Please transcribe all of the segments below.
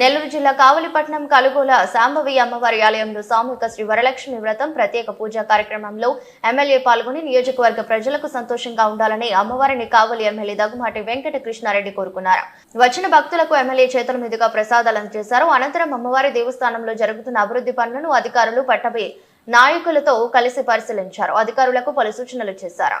నెల్లూరు జిల్లా కావలిపట్నం కలుగోల శాంభవి అమ్మవారి ఆలయంలో సామూహిక శ్రీ వరలక్ష్మి వ్రతం ప్రత్యేక పూజా కార్యక్రమంలో ఎమ్మెల్యే పాల్గొని నియోజకవర్గ ప్రజలకు సంతోషంగా ఉండాలని అమ్మవారిని కావలి ఎమ్మెల్యే దగ్గుమాటి వెంకట కృష్ణారెడ్డి కోరుకున్నారు. వచ్చిన భక్తులకు ఎమ్మెల్యే చేతుల మీదుగా ప్రసాదాలు అందజేశారు. అనంతరం అమ్మవారి దేవస్థానంలో జరుగుతున్న అభివృద్ధి పనులను అధికారులు పట్టభి నాయకులతో కలిసి పరిశీలించారు. అధికారులకు పలు సూచనలు చేశారు.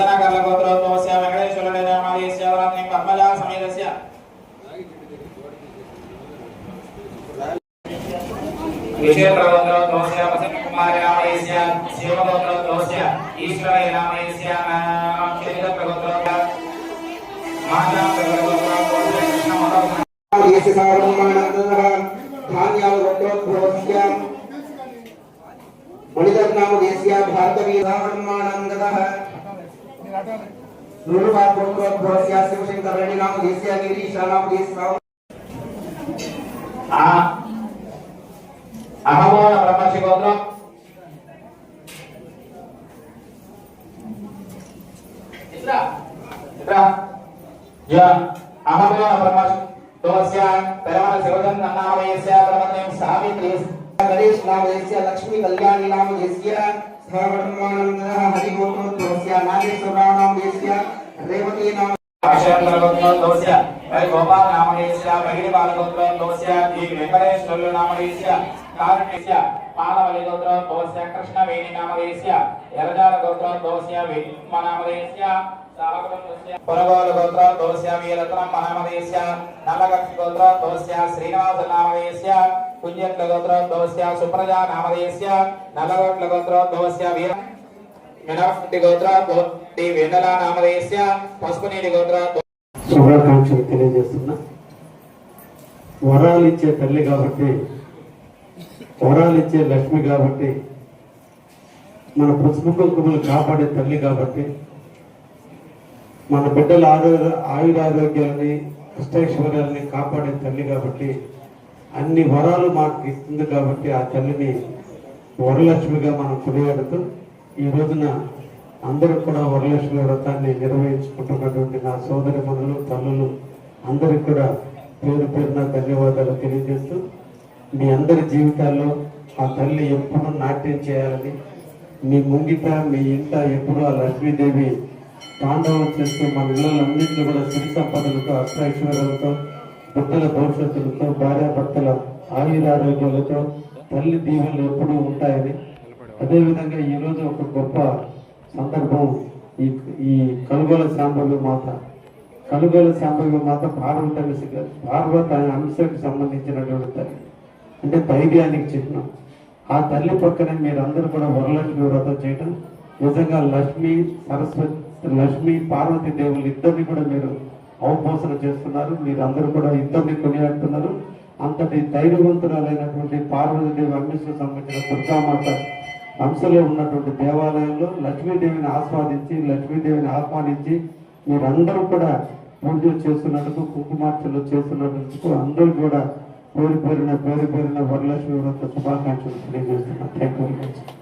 विषयप्रवत्रत्वस्य वसन्तकुमारनामयस्य शिवप्रवत्रत्वस्य ईश्वरनामयस्य क्षेत्रप्रवत्रत्वस्य मानप्रवत्रत्वस्य कृष्णमहात्मा येषु सारम्मानन्दः धान्यावृत्तोद्भवस्य मणिदर्नामदेश्य भारतवीराहन्मानन्दः नूरुभागोत्तोद्भवस्य शिवशङ्करणिनामदेश्य गिरीशानामदेश्य आ అహమోన బ్రహ్మర్షి గోత్రం. ఇట్లా ఇట్లా. యా అహమోన బ్రహ్మర్షి తోస్య పెరమణ శివజన్ సావిత్రి గణేష్ లక్ష్మీ కళ్యాణి గోపాల నామయస్య బాలగోత్రం బాలగోత్రోద్భవస్య ఈ వెంకటేశ్వరులు కారుణ్యస్య పాలవలి గోత్రోద్భవస్య కృష్ణవేణి నామయస్య ఎరజాల గోత్రోద్భవస్య విష్మ నామయస్య పొరగోలు గోత్రోద్భవస్య వీరత్నం మహామదేశ్య నల్లగక్షి గోత్రోద్భవస్య శ్రీనివాస నామయస్య పుణ్యత్ల గోత్రోద్భవస్య సుప్రజా నామయస్య నల్లగొట్ల గోత్రోద్భవస్య వీర వెన్నెల పసుపునీటి గోత్రోద్భవ శుభాకాంక్షలు తెలియజేస్తున్నా. వరాలు ఇచ్చే తల్లి కాబట్టి వరాలు ఇచ్చే లక్ష్మి కాబట్టి మన పసుపు కుంకుమలు కాపాడే తల్లి కాబట్టి మన బిడ్డల ఆరోగ్య ఆయురారోగ్యాలని అష్టైశ్వర్యాలని కాపాడే తల్లి కాబట్టి అన్ని వరాలు మాకు ఇస్తుంది కాబట్టి ఆ తల్లిని వరలక్ష్మిగా మనం కొనియాడుతూ ఈ రోజున అందరూ కూడా వరలక్ష్మి వ్రతాన్ని నిర్వహించుకుంటున్నటువంటి నా సోదరి మనులు తల్లులు అందరికి కూడా పేరు పేరున ధన్యవాదాలు తెలియజేస్తూ మీ అందరి జీవితాల్లో ఆ తల్లి ఎప్పుడు నాట్యం చేయాలని మీ ముంగిట మీ ఇంట ఎప్పుడు ఆ లక్ష్మీదేవి తాండవం చేస్తూ మన ఇళ్ళన్నింటినీ కూడా సిరి సంపదలతో అష్టైశ్వర్యాలతో బిడ్డల భవిష్యత్తులతో భార్యాభర్తల ఆయురారోగ్యాలతో తల్లి దీవెనలు ఎప్పుడూ ఉంటాయని. అదేవిధంగా ఈరోజు ఒక గొప్ప సందర్భం ఈ ఈ కలుగోల శాంభవి మాత కలుగోల శాంభవి మాత పార్వత పార్వత అంశకు సంబంధించినటువంటి తల్లి. అంటే ధైర్యానికి చిహ్నం. ఆ తల్లి పక్కన మీరందరూ కూడా వరలక్ష్మి వ్రతం చేయడం నిజంగా లక్ష్మి సరస్వతి లక్ష్మి పార్వతి దేవులు ఇద్దరిని కూడా మీరు అవపోసన చేస్తున్నారు. మీరందరూ కూడా ఇద్దరిని కొనియాడుతున్నారు. అంతటి ధైర్యవంతురాలైనటువంటి పార్వతీదేవి అంశకు సంబంధించిన దుర్గామాత అంశలో ఉన్నటువంటి దేవాలయంలో లక్ష్మీదేవిని ఆస్వాదించి లక్ష్మీదేవిని ఆహ్వానించి మీరందరూ కూడా పూజలు చేస్తున్నందుకు కుంకుమార్చలు చేస్తున్నందుకు అందరూ కూడా పేరు పేరున పేరు పేరున వరలక్ష్మి వ్రత శుభాకాంక్షలు తెలియజేస్తున్నాను థ్యాంక్ యూ వెరీ మచ్